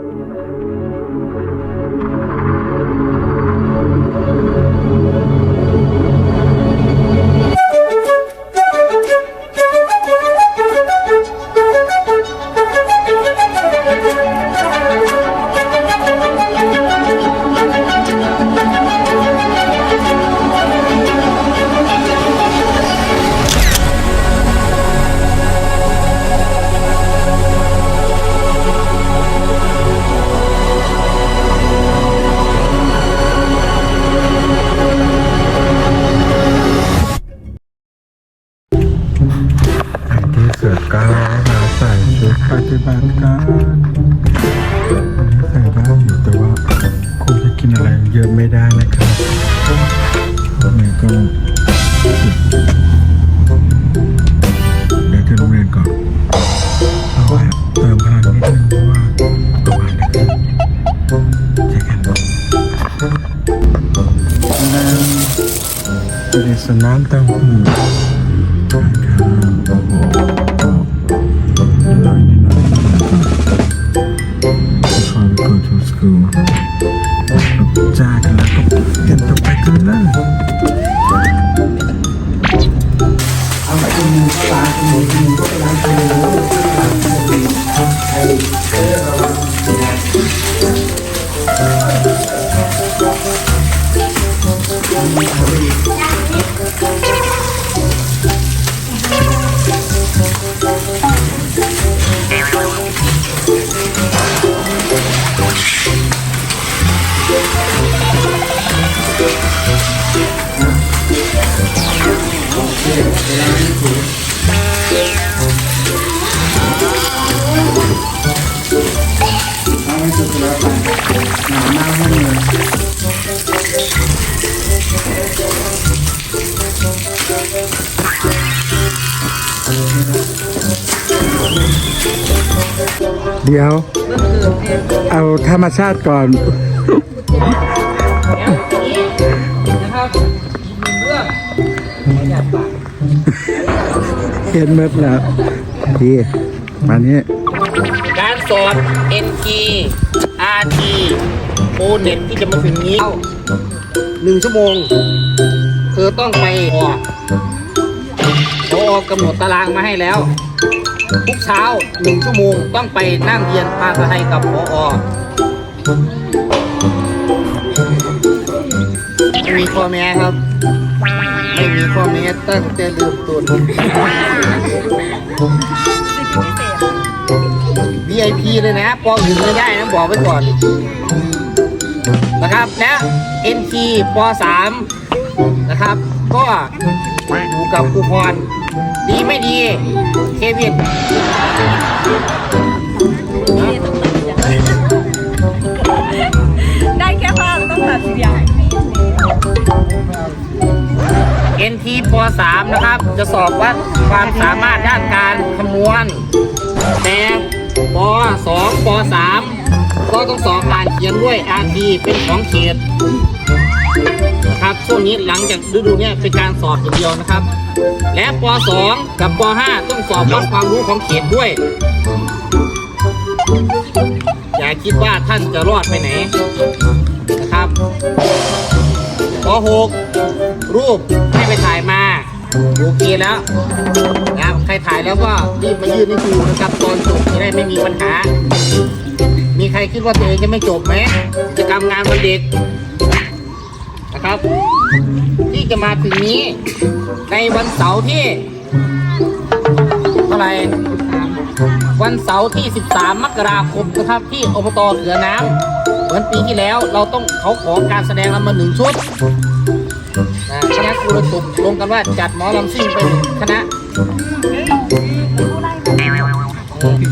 Thank you. ในที่สุดก็มาใส่ชุดปฏิบัติการใส่ได้อยู่แต่ว่าคงจะกินอะไรเยอะไม่ได้นะครับวันนี้ก็เดี๋ยวจะโรงเรียนก่อนเอาไว้เติมพลังนิดนึงเพราะว่าประมาณนะครับเจอกันแล้วเป็นสนามเต้าหู้ Before จ้ากั เดี๋ยว เอาธรรมชาติก่อน เห็นเมื่อแล้วดีมานี้การสอบ NG RT o n e t ที่จะมาถึงนี้หนึ่งชั่วโมง เธอต้องไปออกพอกำหนดตารางมาให้แล้ว ทุกเช้าหนึ่งชั่วโมงต้องไปนั่งเรียนภาษาไทยกับพอไม่มีข้อแม้ครับ ไม่มีข้อแม้ตั้งแต่เริ่มต้น VIP เลยนะปออื่นไม่ได้นะบอกไว้ก่อนนะครับและ NT ป3นะครับ ก็อยู่กับครูพรดีไม่ดีเควินได้แค่ภาพต้องตัดเสียง NT ป3นะครับ จะสอบวัดความสามารถด้านการคำนวณแต่ ป2ป3ก็ต้องสอบการเขียนด้วย RT เป็นของเขตนะครับช่วงนี้หลังจากฤดูเนี้ยเป็นการสอบอย่างเดียวนะครับ และป .2 กับป .5 ต้องสอบวัดความรู้ของเขตด้วย อย่าคิดว่าท่านจะรอดไปไหนนะครับป .6 รูปให้ไปถ่ายมา โอเคแล้วนะครับใครถ่ายแล้วก็รีบมายื่นให้ครูนะครับตอนจบจะได้ไม่มีปัญหา มีใครคิดว่าตัวเองจะไม่จบไหมกิจกรรมงานวันเด็กนะครับ ที่จะมาถึงนี้ ในวันเสาร์ที่เท่าไหร่วันเสาร์ที่ 13 มกราคมนะครับที่อบตเขือน้ำเหมือนปีที่แล้วเราต้องเขาขอการแสดงลำมาหนึ่งชุด นะคณะครูเราตกลงกันว่าจัดหมอลำซิ่งไปหนึ่งคณะ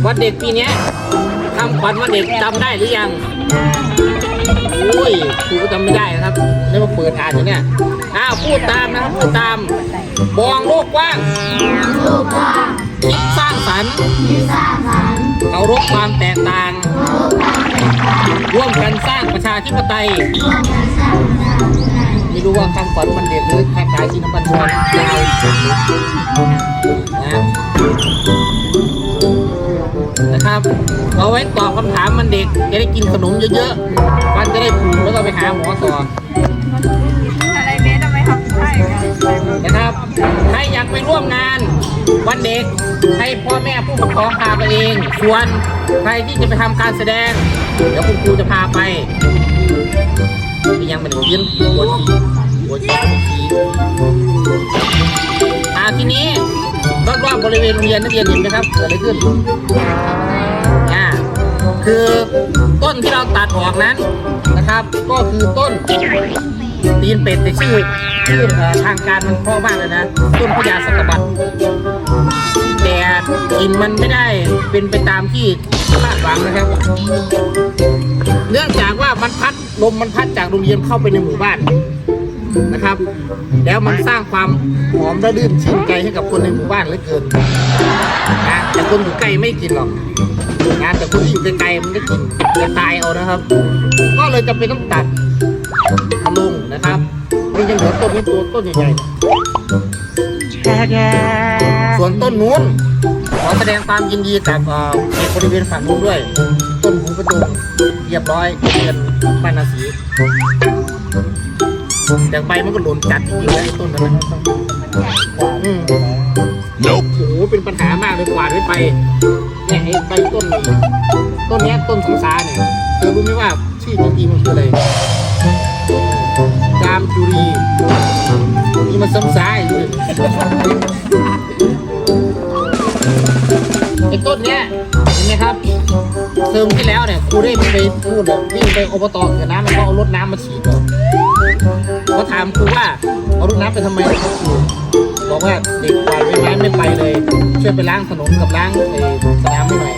วันเด็กปีนี้ทำขวัญวันเด็กจำได้หรือยังอุ้ยครูก็จำไม่ได้นะครับเรียกว่าเปิดอ่านอยู่เนี่ยอ้าวพูดตามนะครับพูดตามบองโลกกว้างคิดสร้างสรรค์เคารพความแตกต่าง ร่วมกันสร้างประชาธิปไตย ไม่รู้ว่าคำขวัญมันเด็กหรือคล้ายๆชินบัญชรยาวนะนะครับเอาไว้ตอบคำถามมันเด็กจะได้กินขนมเยอะๆมันจะได้ผูกแล้วก็ไปหาหมอต่ออะไรเบสทำไมทำให้กันนะครับใครอยากไปร่วมงานวันเด็กให้พ่อแม่ผู้ปกครองพาไปเองส่วนใครที่จะไปทำการแสดง เดี๋ยวคุณครูจะพาไป ไปยังมันยืนหัวขีหัวขีหัวขีอ่าทีนี้รอบๆบริเวณโรงเรียนนักเรียนเห็นไหมครับเกิดอะไรขึ้นอ่าคือต้นที่เราตัดออกนั้นนะครับ ก็คือต้นตีนเป็ดแต่ชื่อชื่อทางการมันพราะมากเลยนะ ต้นพญาสักบัด แต่กลินมันไม่ได้เป็นไปตามที่คาดหวังนะครับ เนื่องจากว่ามันพัดลมมันพัดจากโรงเรียนเข้าไปในหมู่บ้านนะครับ แล้วมันสร้างความหอมระลื่นชื่นใจให้กับคนในหมู่บ้านเหลือเกินนะแต่คนอยู่ใกล้ไม่กินหรอกนะแต่คนที่อยู่ไกลๆมันได้กินจะตายเอานะครับ ก็เลยจำเป็นต้องตัดทะลุงนะครับนี่ยังเหลือต้นนี้ตัวต้นใหญ่ๆส่วนต้นนู้นข อแสดงความยินดีกับเอ่อบริเวณฝั่งนู้นด้วย ต้นหูประตูเรียบร้อยเรียนบ้านนาสีแต่ใบมันก็หล่นจัดจริงๆแล้วไอ้ต้นนั้นนะอืมโอ้โหเป็นปัญหามากเลยกวาดไม่ไปเนี่ยไอ้ใบต้นนี้ต้นนี้ต้นสงสารเนี่ยเธอรู้ไหมว่าชื่อจริงๆมันคืออะไรจามจุรีนี่มันซ้ำซ้ายเลย ต้นเนี้ยเห็นไหมครับเทอมที่แล้วเนี่ยครูได้ไปพูดเลยวิ่งไปอบตกับน้ำแล้วก็เอารถน้ำมาฉีดเลยเขาถามครูว่าเอารถน้ำไปทำไมครับครูบอกว่าเด็กกวาดใบไม้ไม่ไปเลย ช่วยไปล้างถนนกับล้างไอ้สนามให้หน่อย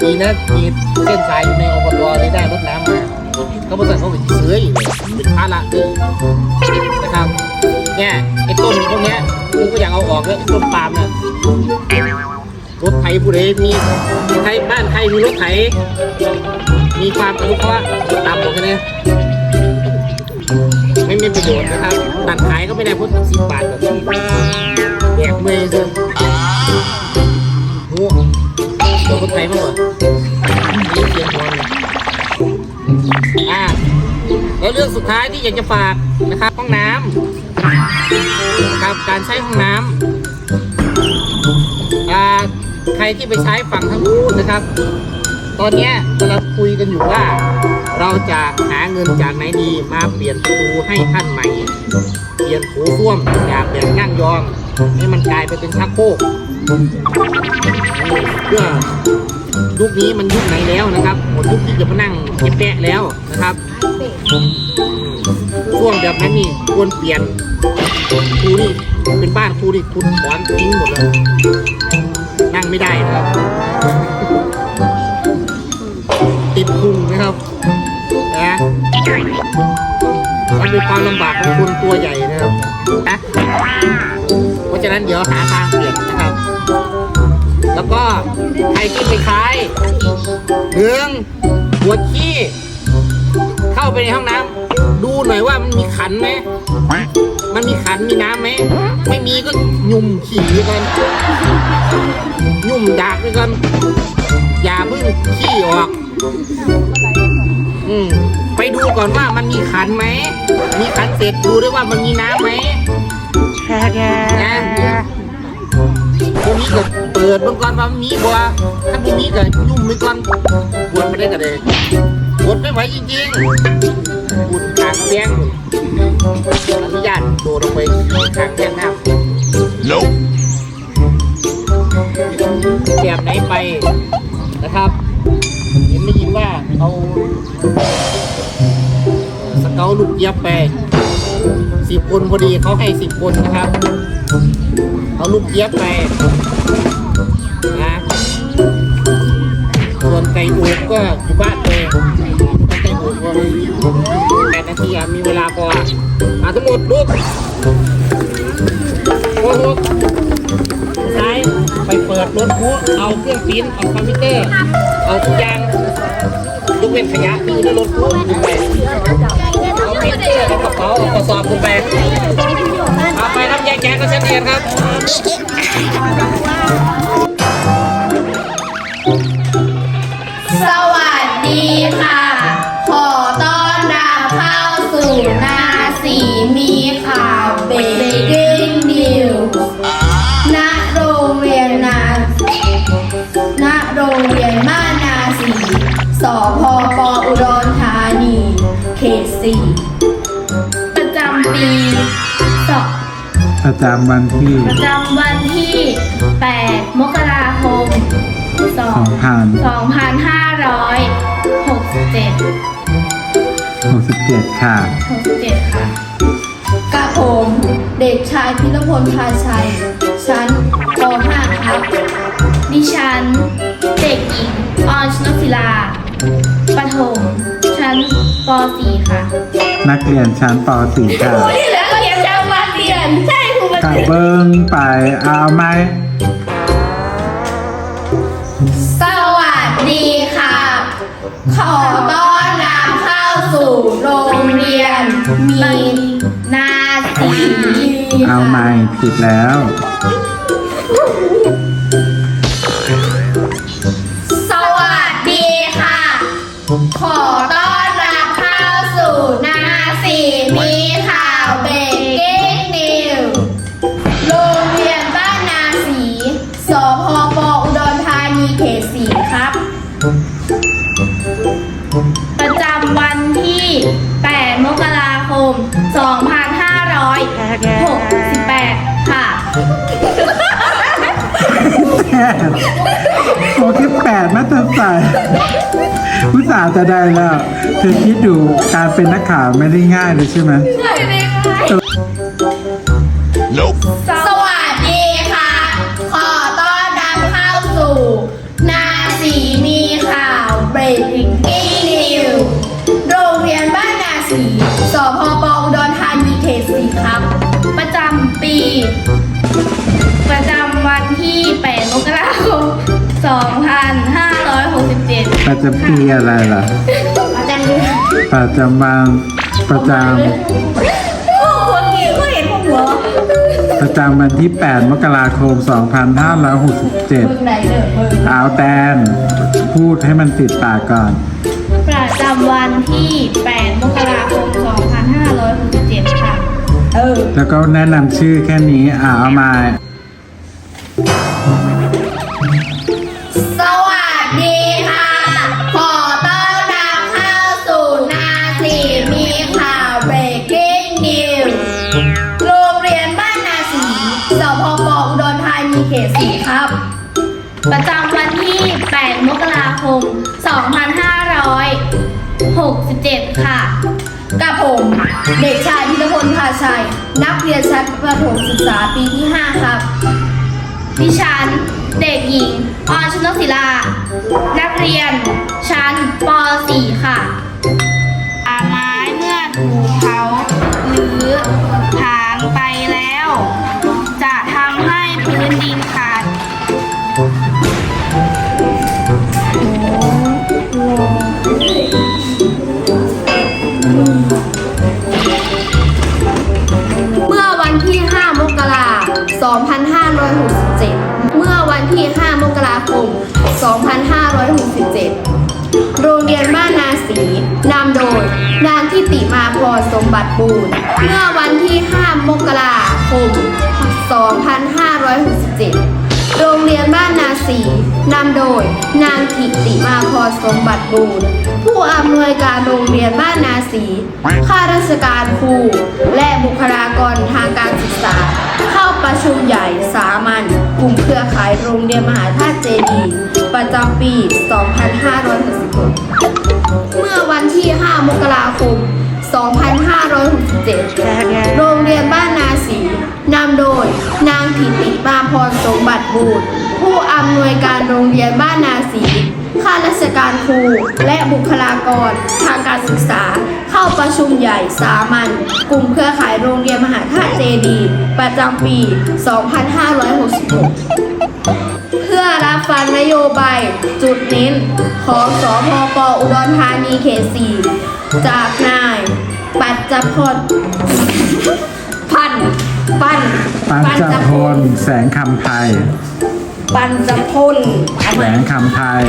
ดีนะมีเส้นสายอยู่ในอบตเลยได้รถน้ำมาเขาบอกว่าเขาเป็นเสืออยู่เป็นภาระเลยนะครับเนี่ยไอ้ต้นพวกเนี้ยกูก็อยากเอาออกแล้วต้นปาล์มเนี่ย รถไถผู้ใดมีใครบ้านใครมีรถไถ มีความอนุเคราะห์ต่ำกว่ากันเนี่ยไม่มีประโยชน์นะครับ ตัดขายก็ไม่ได้พราะสิบบาทแบบนี้แบกเมย์ซึ่งโอ้โหตัวรถไถมากกว่าเสียงหัวเนี่ยอ่าแล้วเรื่องสุดท้ายที่อยากจะฝากนะครับห้องน้ำนะครับการใช้ห้องน้ำ ใครที่ไปใช้ฝั่งทางนู้นนะครับ ตอนนี้กำลังคุยกันอยู่ว่า เราจะหาเงินจากไหนดีมาเปลี่ยนประตูให้ท่านใหม่ เปลี่ยนโถส้วมจากแบบนั่งยองให้มันกลายไปเป็นชักโครกเพื่อยุคนี้มันยุคไหนแล้วนะครับหมดยุคที่จะมานั่งเก็บแปะแล้วนะครับช่วงแบบนั้นนี่ควรเปลี่ยนครูนี่เป็นบ้านครูนี่คุณถอนทิ้งหมดเลย นั่งไม่ได้นะครับ ติดพุงนะครับนะมันเป็นความลำบากของคนตัวใหญ่นะครับนะเพราะฉะนั้นเดี๋ยวหาทางเปลี่ยนนะครับ แล้วก็ใครที่ไปคล้ายเรื่องหัวขี้เข้าไปในห้องน้ำดูหน่อยว่ามันมีขันไหม มันมีขันมีน้ำไหม ไม่มีก็ ยุ่มขี่กันยุ่มดากด้วยกันอย่าเพิ่งขี้ออก อืมไปดูก่อนว่ามันมีขันไหม มีขันเสร็จดูด้วยว่ามันมีน้ำไหมนะพวกนี้ก็เปิดเบางก่อนว่ามันมีบัวถ้าพวกนี้ก็ยุ่มไปก่อนบวชไม่ได้ก็เลยบวชไม่ไหวจริงๆบุญทางแบงอนุญาตโดดลงไปทางแบงน้ำ Nope. แบบไหนไปนะครับ เห็นได้ยินว่าเอาสเกลลูกเยียบไปสิบคนพอดีเขาให้สิบคนนะครับ เอาลูกเยียบไปนะส่วนไก่อูก็อยู่บ้านเลยไก่อูดก็แปดนาทีมีเวลาพออะทั้งหมดลูก ดรถพุเอาเครื่องปิ้นเอาคอมพิวเตอร์ เอาทุกอย่างยกเว้นขยะที่อในรถพุคุณไปเอาปรินเตอร์เอากระเป๋าเอากระสอบคุณไปเอาไปทำแยกแยะก็เช่นเดียวกันครับค่ะ ขอต้อนรับเข้าสู่นาสีมีข่าวเบ สพปอุดรธานี เขตสี่ประจำปีสองประจำวันที่ ประจำวันที่ 8 มกราคม2067 2567 ค่ะ 67 ค่ะ กระผมเด็กชายพิรพลพาชัย ชั้นป .5 ครับ ดิฉัน เด็กหญิงออนชนกศิลา ประถมชั้นป .4 ค่ะนักเรียนชั้นป .4 ค่ะโอ้ยแล้วก็ยังจะมาเรียนใช่ครูประกลับเด็นเบิ้งไปเอาไหมสวัสดีค่ะ ขอต้อนรับเข้าสู่โรงเรียน มีนาสีเอาไหมผิดแล้ว ขอต้อนรับเข้าสู่นาสีมีข่าวเบรกกิ้งนิวโรงเรียนบ้านนาสีสพปอุดรธานีเขตสีครับ ประจำวันที่ 8 มกราคม 2568 ค่ะแค่โอเคแปดมาตรใส่ อุตส่าห์จะได้แล้วเธอคิดดูการเป็นนักข่าวไม่ได้ง่ายเลยใช่ไหมสวั ประจำปีอะไรล่ะประจำเดือนประจำวันประจโอ้คนนี้ก็เห็นผมเหรอำประจำวันที่ 8 มกราคม มึง2567ไหนเด้อมึงเอาแตน พูดให้มันติดปากก่อน ประจำวันที่ 8 มกราคม 2567 ค่ะ เออ แล้วก็แนะนำชื่อแค่นี้อ่าเอามา เขตสีครับ ประจำวันที่ 8 มกราคม 2567 ค่ะ กับผม เด็กชายพิรพลพาชัย นักเรียนชั้นประถมศึกษาปีที่ 5 ครับ ดิฉัน เด็กหญิงออนชนกศิลา นักเรียน ชั้นป .4 ค่ะอาไม้เมื่อถูกเผาหรือถางไปแล้ว ดินขาดเมื่อวันที่ 5 มกราคม 2567 เมื่อวันที่ 5 มกราคม 2567 โรงเรียนบ้านนาสีนำโดย นางทิติมาพรสมบัติบูร์เมื่อวันที่ 5 มกราคม 2567 โรงเรียนบ้านนาสีนำโดย นางทิติมาพรสมบัติบูรณ์ผู้อำนวยการโรงเรียนบ้านนาสีข้าราชการครู และบุคลากรทางการศึกษา เข้าประชุมใหญ่สามัญกลุ่มเครือข่ายโรงเรียนมหาธาตุเจดีประจำปี 2566 เมื่อวันที่ 5 มกราคม 2567 โรงเรียนบ้านนาำโดย นางถิติมาพรสมบัติบูรณ์ผู้อำนวยการโรงเรียนบ้านนาสีข้าราชการครู และบุคลากร ทางการศึกษา เข้าประชุมใหญ่สามัญกลุ่มเครือข่ายโรงเรียนมหาธาตุเจดี ประจำปี 2566 เพื่อรับฟังนโยบายจุดเน้นของสพปอุดรธานีเขตสี่จากนาย ปัจจพลพัน ปันปัญจพลแสงคำไทย ปัญจพลแสงคำไทย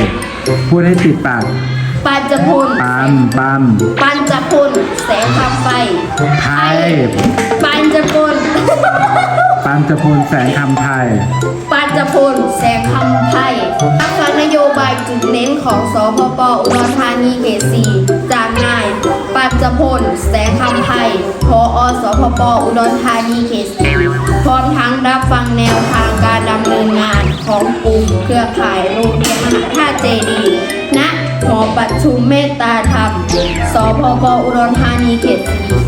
พูดให้ติดปากปัญจพลปันปันปัญจพลแสงคำไฟไทยปัญจพลปันจะพลแสงคำไทย ปัญ จพล แสงคำไพ่อักษรนโยบายจุดเน้นของสพปอุดรธานีเขตสี่จากนายปัญจพล แสงคำไพ่พออสพปอุดรธานีเขตสี่พร้อมทั้งรับฟังแนวทางการดำเนินงานของกลุ่มเครือข่ายโรงเรียนมหาธาตุเจดีย์ณหอประชุมเมตตาธรรม สพปอุดรธานีเขตสี่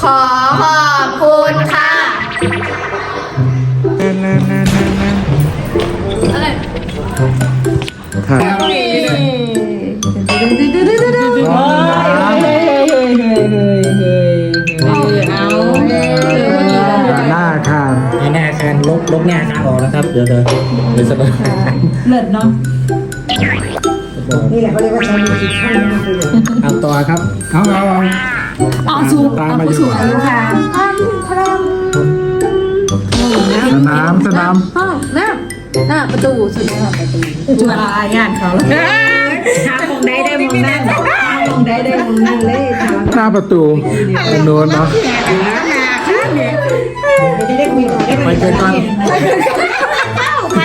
ขอขอบคุณค่ะค่ะหน้าค่ะให้หน้าคันลบลบหน้าคันออกนะครับ เดี๋ยวเดี๋ยวเดี๋ยวสบายเลิศเนาะนี่แหละเขาเรียกว่าใช้มือถือช่างนะคือเอาต่อครับ เอาเอาเอา อ๋อสูงตามเอามาผู้อสูยู่งอายุค่ะสนามสนามห้องหน้าหน้าประตูสุดยอดประตูจุฬางานเขาทางมองได้ได้มองนั่งมองได้ได้มองนั่งเลยทางหน้าประตูเป็นโน้นเนาะไปเจอกันไหม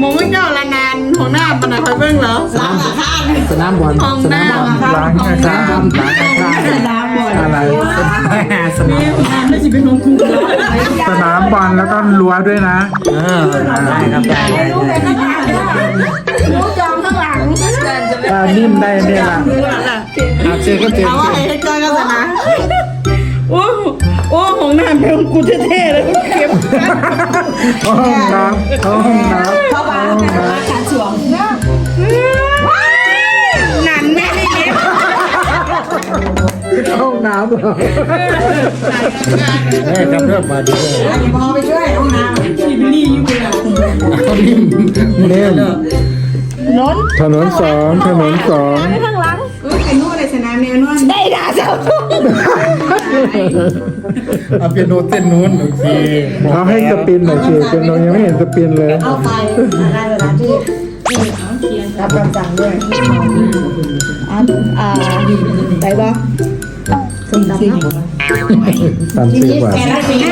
มองไม่เจ้าละ งานของหน้าปนักเบิ้งเหรอสามข้างสนามบอลสนามบอลล้างข้างล้างข้างล้างข้างอะไรสนามงานไม่ใช่เป็นของคุณเหรอสนามบอลแล้วก็รั้วด้วยนะเออได้ครับได้ได้ได้รู้จองข้างหลังอ่านิ่มได้เนี่ยละอาเจอก็เจอเอาไว้ให้เจอกันนะโอ้โอ้ของหน้าเป็นกูเท่ๆเลยเก็บห้องน้ำห้องน้ำเข้ามาข น้ำเหรอเฮ้ยครับเริ่มมาดีเลยพอไปช่วยห้องน้ำที่บิลลี่อยู่เลยเขานิ่มนี่ยนนถนนสองถนนสองข้างหลังเออไอ้นู่นเลยสนามแนวนวลได้ด่าเจ้าเอาเปียโนเต้นนู้นโอเคเขาให้สปินหน่อยสิเป็นโนยังไม่เห็นสปินเลยเอาไปอะไรเวลาที่รับคำสั่งด้วยอ่าอ่าไปบ่สิ่ง สิ่งสามสิบกว่าแกรักสิ่งเ